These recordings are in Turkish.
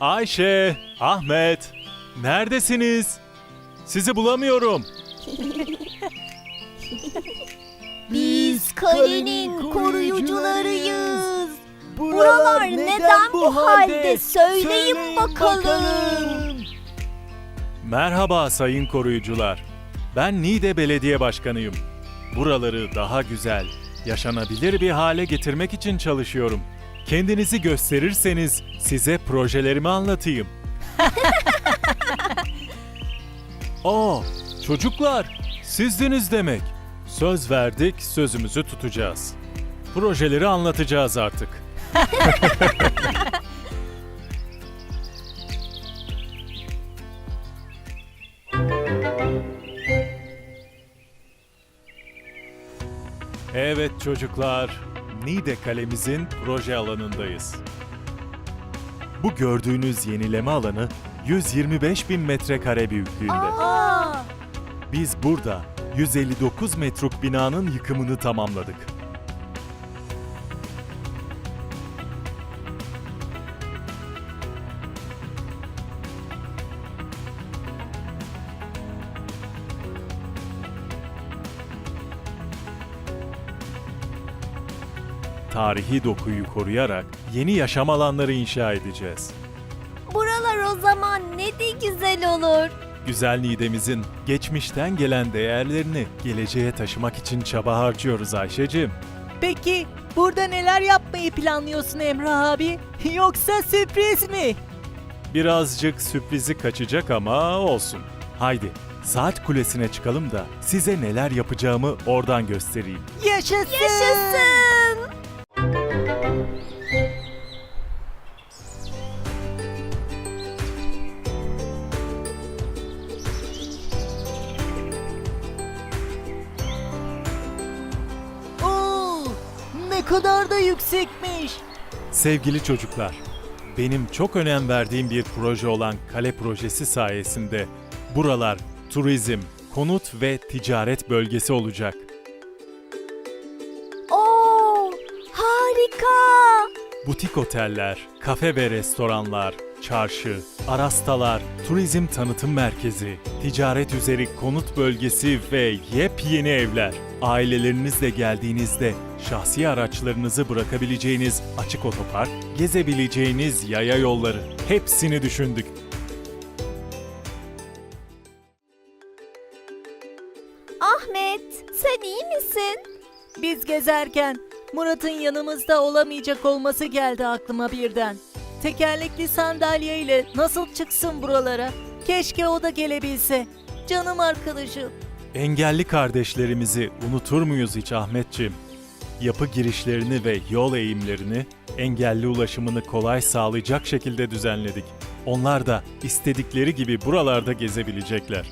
Ayşe, Ahmet, neredesiniz? Sizi bulamıyorum. Biz kalenin koruyucularıyız. Buralar neden bu halde? Söyleyin bakalım. Merhaba sayın koruyucular. Ben Niğde Belediye Başkanıyım. Buraları daha güzel, yaşanabilir bir hale getirmek için çalışıyorum. Kendinizi gösterirseniz size projelerimi anlatayım. Aa, çocuklar, sizdiniz demek. Söz verdik, sözümüzü tutacağız. Projeleri anlatacağız artık. Evet çocuklar, Nide kalemizin proje alanındayız. Bu gördüğünüz yenileme alanı 125 bin metrekare büyüklüğünde. Aa, Biz burada 159 metruk binanın yıkımını tamamladık. Tarihi dokuyu koruyarak yeni yaşam alanları inşa edeceğiz. buralar o zaman ne de güzel olur. Güzel Niğde'mizin geçmişten gelen değerlerini geleceğe taşımak için çaba harcıyoruz Ayşe'cim. Peki burada neler yapmayı planlıyorsun Emrah abi? Yoksa sürpriz mi? Birazcık sürprizi kaçacak ama olsun. Haydi saat kulesine çıkalım da size neler yapacağımı oradan göstereyim. Yaşasın! Yaşasın. Kadar da yüksekmiş. Sevgili çocuklar, benim çok önem verdiğim bir proje olan kale projesi sayesinde buralar turizm, konut ve ticaret bölgesi olacak. Oo, harika. Butik oteller, kafe ve restoranlar, çarşı, arastalar, turizm tanıtım merkezi, ticaret üzeri konut bölgesi ve yepyeni evler. Ailelerinizle geldiğinizde şahsi araçlarınızı bırakabileceğiniz açık otopark, gezebileceğiniz yaya yolları hepsini düşündük. Ahmet, sen iyi misin? Biz gezerken Murat'ın yanımızda olamayacak olması geldi aklıma birden. Tekerlekli sandalyeyle nasıl çıksın buralara? Keşke o da gelebilse. Canım arkadaşım. Engelli kardeşlerimizi unutur muyuz hiç Ahmetciğim? Yapı girişlerini ve yol eğimlerini engelli ulaşımını kolay sağlayacak şekilde düzenledik. Onlar da istedikleri gibi buralarda gezebilecekler.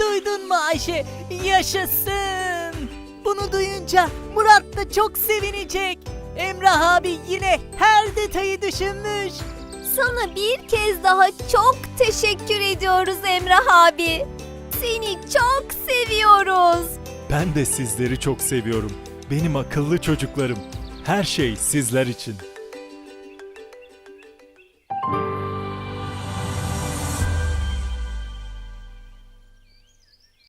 Duydun mu Ayşe? Yaşasın! Bunu duyunca Murat da çok sevinecek. Emrah abi yine her detayı düşünmüş. Sana bir kez daha çok teşekkür ediyoruz Emrah abi. Seni çok seviyoruz. Ben de sizleri çok seviyorum. Benim akıllı çocuklarım. Her şey sizler için.